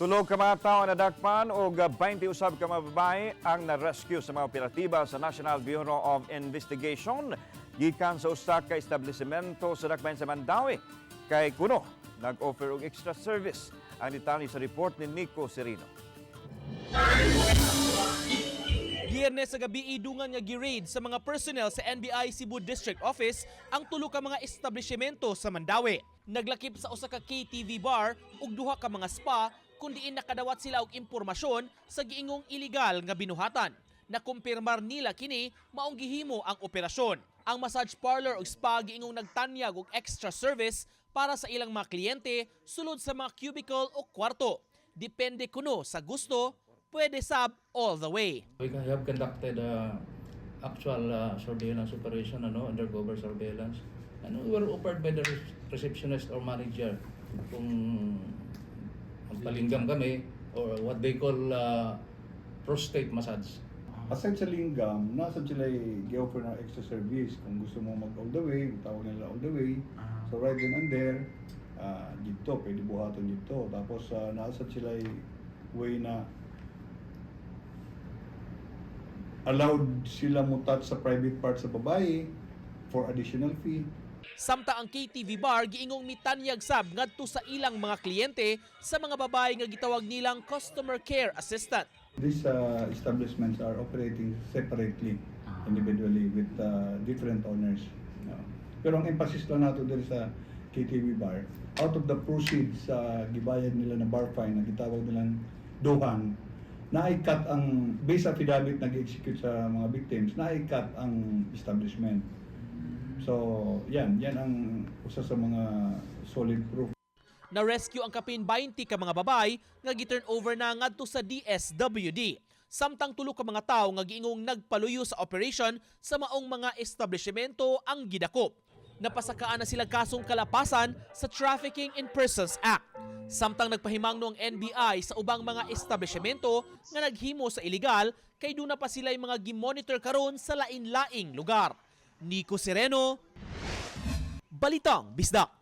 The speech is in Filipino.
Tulog ka mga tao na dakpan o 20 usab ka mga ang na-rescue sa mga operatiba sa National Bureau of Investigation gikan sa usa ka establishmento sa Dakbayan sa Mandawi. Kay kuno nag-offer og extra service ang detalye sa report ni Nico Serino. Biyernes sa gabi idungan nga gi-raid sa mga personnel sa NBI Cebu District Office ang tulo ka mga establishmento sa Mandawi. Naglakip sa usa ka KTV bar ug duha ka mga spa kun diin nakadawat sila og impormasyon sa giingong illegal nga binuhatan. Nakumpirmar nila kini maong gihimo ang operasyon. Ang massage parlor ug spa giingong nagtanyag og extra service para sa ilang mga kliyente sulod sa mga cubicle o kwarto. Depende kuno sa gusto, pwede sab all the way. We have conducted uh, actual uh, surveillance operation, ano, undercover surveillance. And we were offered by the re- receptionist or manager kung magpalinggam kami or what they call uh, prostate massage. Aside sa linggam, nasa sila i-offer ng extra service. Kung gusto mo mag all the way, tawag nila all the way. So right then and there, uh, dito, pwede buhaton dito. Tapos uh, nasa sila way na allowed sila mutat sa private part sa babae for additional fee. Samta ang KTV bar giingong mitanyag sab ngadto sa ilang mga kliyente sa mga babae nga gitawag nilang customer care assistant. These uh, establishments are operating separately, individually with uh, different owners. No. Pero ang emphasis lang nato dito sa KTV bar, out of the proceeds sa gibayad nila na bar fine na gitawag nilang dohan, na-cut ang base affidavit na execute sa mga victims, na-cut ang establishment. So, yan, yan ang usa sa mga solid proof Na-rescue ang kapin 20 ka mga babay nga gi-turn over na ngadto sa DSWD. Samtang tulo ka mga tawo nga giingong nagpaluyo sa operation sa maong mga establishmento ang gidakop. Napasakaan na sila kasong kalapasan sa Trafficking in Persons Act. Samtang nagpahimangno ang NBI sa ubang mga establishmento nga naghimo sa illegal kay duna pa sila mga gimonitor karon sa lain-laing lugar. Nico Sereno, Balitang Bisdak.